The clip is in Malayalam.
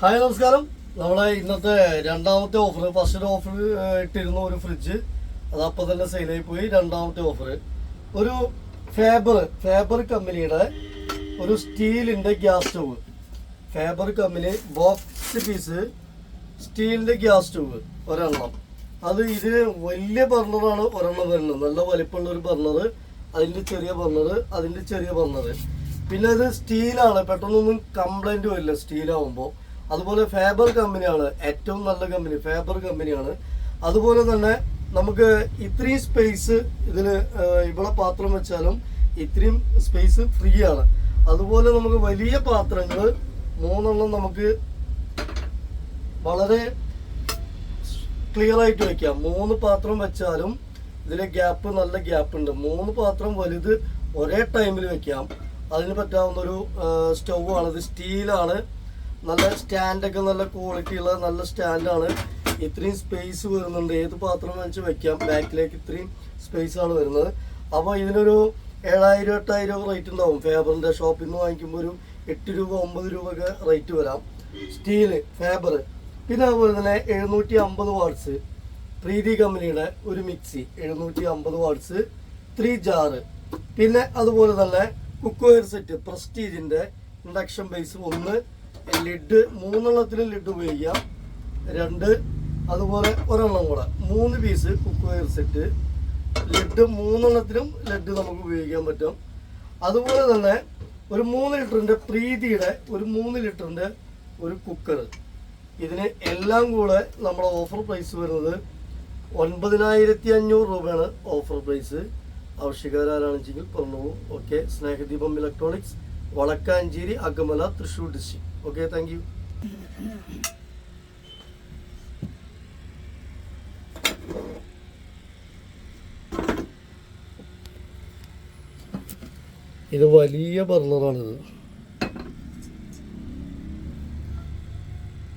ഹായ് നമസ്കാരം. നമ്മളെ ഇന്നത്തെ രണ്ടാമത്തെ ഓഫർ ഫസ്റ്റ് ഓഫർ ഇട്ടിരുന്ന ഒരു ഫ്രിഡ്ജ് അത് അപ്പം തന്നെ സെയിലായി പോയി. രണ്ടാമത്തെ ഓഫർ ഒരു ഫേബർ ഫേബർ കമ്പനിയുടെ ഒരു സ്റ്റീലിന്റെ gas stove. Faber company box piece സ്റ്റീലിന്റെ ഗ്യാസ് സ്റ്റവ് ഒരെണ്ണം. അത് ഇതിന് വലിയ ബർണറാണ് ഒരെണ്ണം വരുന്നത്. നല്ല വലിപ്പമുള്ള ഒരു ബർണർ അതിന്റെ ചെറിയ ബർണർ അതിന്റെ ചെറിയ ബർണർ പിന്നെ അത് സ്റ്റീലാണ്. പെട്ടെന്നൊന്നും കംപ്ലൈന്റ് വരില്ല. സ്റ്റീലാവുമ്പോൾ അതുപോലെ ഫേബർ കമ്പനിയാണ് ഏറ്റവും നല്ല കമ്പനി ഫേബർ കമ്പനിയാണ് അതുപോലെ തന്നെ നമുക്ക് ഇത്രയും സ്പേസ് ഇതിൽ ഇവിടെ പാത്രം വെച്ചാലും ഇത്രയും സ്പേസ് ഫ്രീ ആണ്. അതുപോലെ നമുക്ക് വലിയ പാത്രങ്ങൾ മൂന്നെണ്ണം നമുക്ക് വളരെ ക്ലിയർ ആയിട്ട് വെക്കാം. മൂന്ന് പാത്രം വെച്ചാലും ഇതിലെ ഗ്യാപ്പ് നല്ല ഗ്യാപ്പ് ഉണ്ട്. മൂന്ന് പാത്രം വലുത് ഒരേ ടൈമിൽ വെക്കാം. അതിന് പറ്റാവുന്ന ഒരു ആണ് ഇത് സ്റ്റീലാണ്. നല്ല സ്റ്റാൻഡൊക്കെ നല്ല ക്വാളിറ്റിയുള്ള നല്ല സ്റ്റാൻഡാണ് ഇത്രയും സ്പേസ് വരുന്നുണ്ട്. ഏത് പാത്രം വെച്ച് വെക്കാം. ബാക്കിലേക്ക് ഇത്രയും സ്പേസ് ആണ് വരുന്നത്. അപ്പോൾ ഇതിനൊരു ഏഴായിരം എട്ടായിരം റേറ്റ് ഉണ്ടാവും. ഫേബറിന്റെ ഷോപ്പിൽ നിന്ന് വാങ്ങിക്കുമ്പോൾ ഒരു എട്ട് രൂപ ഒമ്പത് രൂപ ഒക്കെ റേറ്റ് വരാം. സ്റ്റീൽ ഫേബർ പിന്നെ അതുപോലെ തന്നെ എഴുന്നൂറ്റി അമ്പത് വാട്ട്സ് പ്രീതി കമ്പനിയുടെ ഒരു മിക്സി എഴുന്നൂറ്റി അമ്പത് വാട്ട്സ് ത്രീ ജാറ് പിന്നെ അതുപോലെ തന്നെ കുക്ക് വെയർ സെറ്റ് പ്രസ്റ്റീജിന്റെ ഇൻഡക്ഷൻ ബേസ് ഒന്ന്. ലിഡ് മൂന്നെണ്ണത്തിന് ലിഡ് ഉപയോഗിക്കാം. രണ്ട് അതുപോലെ ഒരെണ്ണം കൂടെ. മൂന്ന് പീസ് കുക്ക്വെയർ സെറ്റ്. ലിഡ് മൂന്നെണ്ണത്തിനും ലിഡ് നമുക്ക് ഉപയോഗിക്കാൻ പറ്റും. അതുപോലെ തന്നെ ഒരു മൂന്ന് ലിറ്ററിന്റെ പ്രീതിയുടെ ഒരു മൂന്ന് ലിറ്ററിന്റെ ഒരു കുക്കർ. ഇതിന് എല്ലാം കൂടെ നമ്മുടെ ഓഫർ പ്രൈസ് വരുന്നത് ഒൻപതിനായിരത്തി അഞ്ഞൂറ് രൂപയാണ് ഓഫർ പ്രൈസ് ആവശ്യക്കാരാണെച്ചെങ്കിൽ പറഞ്ഞോളൂ. Okay Snehadeepam electronics Wadakkanchery Akamala Thrissur district okay thank you ഇത് വലിയ ബർണറാണിത്